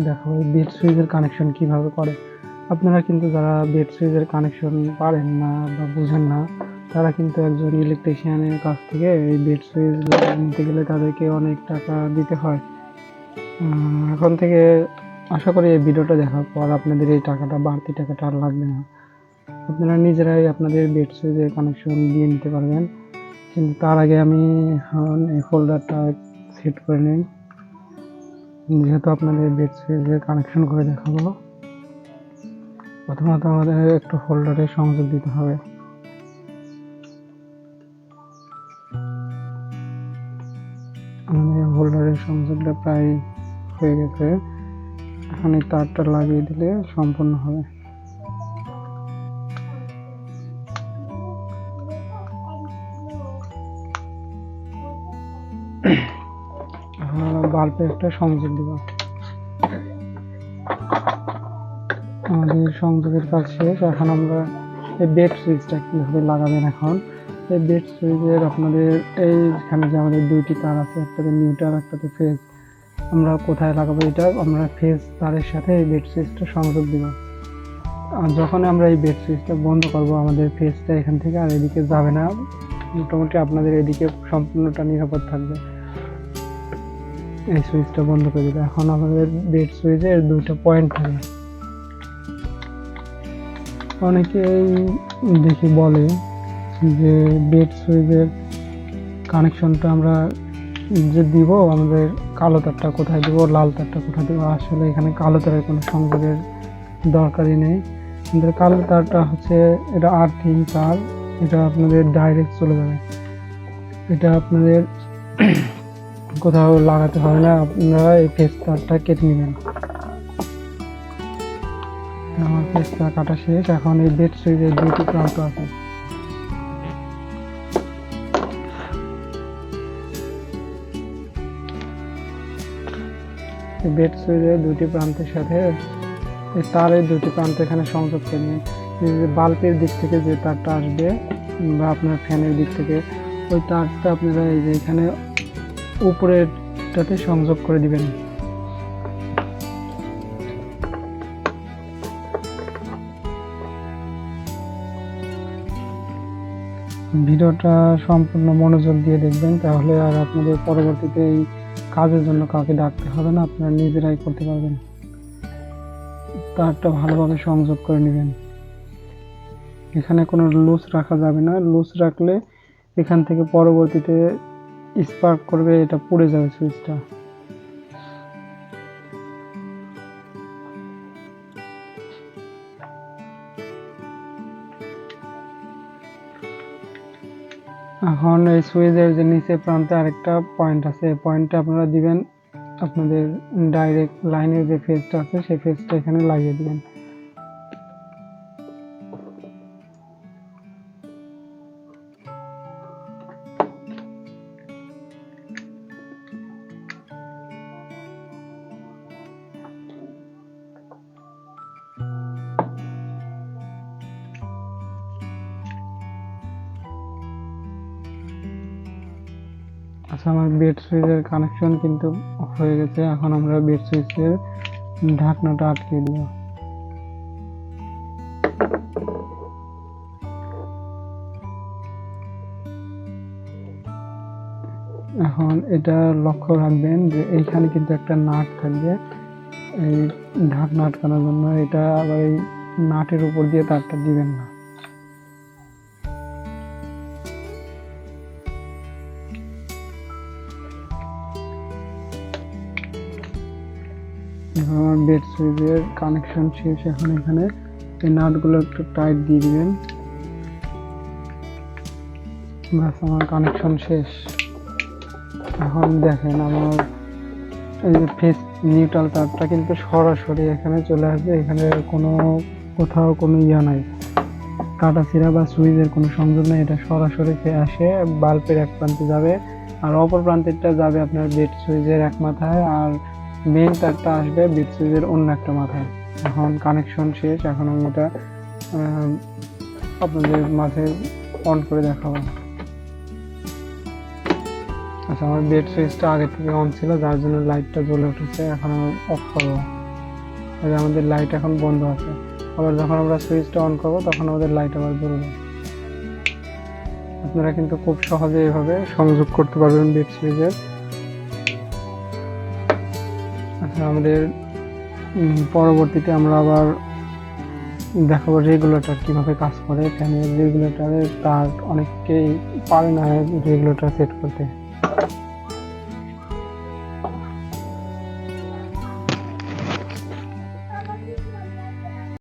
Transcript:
দেখাবো এই বেড সুইচের কানেকশন কীভাবে করে। আপনারা কিন্তু যারা বেড সুইচের কানেকশন পারেন না বা বুঝেন না, তারা কিন্তু একজন ইলেকট্রিশিয়ানের কাছ থেকে এই বেড সুইচ নিতে গেলে তাদেরকে অনেক টাকা দিতে হয়। এখন থেকে আশা করি এই ভিডিওটা দেখার পর আপনাদের এই টাকাটা, বাড়তি টাকাটা আর লাগবে না। আপনারা নিজেরাই আপনাদের বেড সুইচের কানেকশন দিয়ে নিতে পারবেন। কিন্তু তার আগে আমি এই ফোল্ডারটা সেট করে নিই। যেহেতু আপনাদের বেড যে কানেকশন করে দেখাবো, প্রথমত আমাদের একটু হোল্ডারে সংযোগ দিতে হবে। আমাদের হোল্ডারের সংযোগটা প্রায় হয়ে গেছে। এখন এই তারটা লাগিয়ে দিলে সম্পূর্ণ হবে। বাল্বে একটা সংযোগ দিব। আমাদের সংযোগের কাজ শেষ। এখন আমরা এই বেড সুইচটা কীভাবে লাগাবেন এখন? এই বেড সুইচের আপনাদের এইখানে যে আমাদের দুইটি তার আছে, একটাতে নিউট্রাল একটাতে ফেজ আমরা কোথায় লাগাবো এটা? আমরা ফেজ তারের সাথে এই বেড সুইচটা সংযোগ দিব। আর যখন আমরা এই বেড সুইচটা বন্ধ করব, আমাদের ফেজটা এখান থেকে আর এদিকে যাবে না। মোটামুটি আপনাদের এদিকে সম্পূর্ণটা নিরাপদ থাকবে। এই সুইচটা বন্ধ করে দিবে এখন আমাদের বেড সুইচের দুটো পয়েন্ট থাকে। অনেকেই দেখি বলে যে বেড সুইচের কানেকশনটা আমরা যে দিব, আমাদের কালো তারটা কোথায় দিব, লাল তারটা কোথায় দিব, আসলে এখানে কালো তারের কোনো সংযোগের দরকারই নেই। আমাদের কালো তারটা হচ্ছে এটা আর্থিং তার, এটা আপনাদের ডাইরেক্ট চলে যাবে। এটা আপনাদের কোথাও লাগাতে হবে না, আপনারা এই ফেস তারটা কেটে নেবেন। আমার ফেসটা কাটা শেষ, এখন এই বেড সুইচের দুটি প্রান্ত আছে। বেড সুইচের দুটি প্রান্তের সাথে তারের দুটি প্রান্ত এখানে সংযোগ করে নিন। বাল্বের দিক থেকে যে তারটা আসবে, বা আপনার ফ্যানের দিক থেকে, ওই তারটা আপনারা এই যে এখানে উপরেরটাতে সংযোগ করে দিবেন। ভিডিওটা সম্পূর্ণ মনোযোগ দিয়ে দেখবেন, তাহলে আর আপনাদের পরবর্তীতে এই কাজের জন্য কাউকে ডাকতে হবে না, আপনারা নিজেরাই করতে পারবেন। তারটা ভালোভাবে সংযোগ করে নেবেন। এখানে কোনো লুজ রাখা যাবে না, লুজ রাখলে এখান থেকে পরবর্তীতে স্পার্ক করবে, এটা পুড়ে যাবে সুইচটা। এখন এই সুইচের যে নিচে প্রান্তে আরেকটা পয়েন্ট আছে পয়েন্টটা আপনারা দিবেন আপনাদের ডাইরেক্ট লাইনের যে ফেজটা আছে, সেই ফেজটা এখানে লাগিয়ে দিবেন। আচ্ছা আমার বেড সুইচের কানেকশন কিন্তু হয়ে গেছে। এখন আমরা বেড সুইচের ঢাকনাটা আটকে দিব। এখন এটা লক্ষ্য রাখবেন যে এইখানে কিন্তু একটা নাট থাকবে। এই ঢাকনা আটকানোর জন্য এটা আবার এই নাটের উপর দিয়ে তারটা দিবেন না। আমার বেড সুইচের কানেকশন শেষ। এখন এখানে এই নাটগুলো একটু টাইট দিয়ে দিবেন। ব্যাস, আমার কানেকশন শেষ। এখন দেখেন আমার এই যে ফেস নিউট্রাল তারটা কিন্তু সরাসরি এখানে চলে আসবে। এখানে কোনো কোথাও কোনো ইয়া নাই। কাটা ছিঁড়া বা সুইচের কোনো সংযোগ নেই। এটা সরাসরি আসে বাল্বের এক প্রান্তে যাবে। আর অপর প্রান্তেরটা যাবে আপনার বেড সুইচের এক মাথায়। আর মেন তারটা আসবে বেড সুইচের অন্য একটা মাথায়। এখন কানেকশন শেষ, এখন আমি এটা আপনাদের মাঝে অন করে দেখাবো। আচ্ছা আমার বেড সুইচটা আগে থেকে অন ছিল, যার জন্য লাইটটা জ্বলে উঠেছে, এখন আমি অফ করব। আমাদের লাইট এখন বন্ধ আছে। আবার যখন আমরা সুইচটা অন করব, তখন আমাদের লাইট আবার জ্বলবে। আপনারা কিন্তু খুব সহজে এভাবে সংযোগ করতে পারবেন বেড আচ্ছা আমাদের পরবর্তীতে আমরা আবার দেখাবো রেগুলেটর কীভাবে কাজ করে ফ্যানের রেগুলেটারে তার অনেককেই পারে না রেগুলেটর সেট করতে।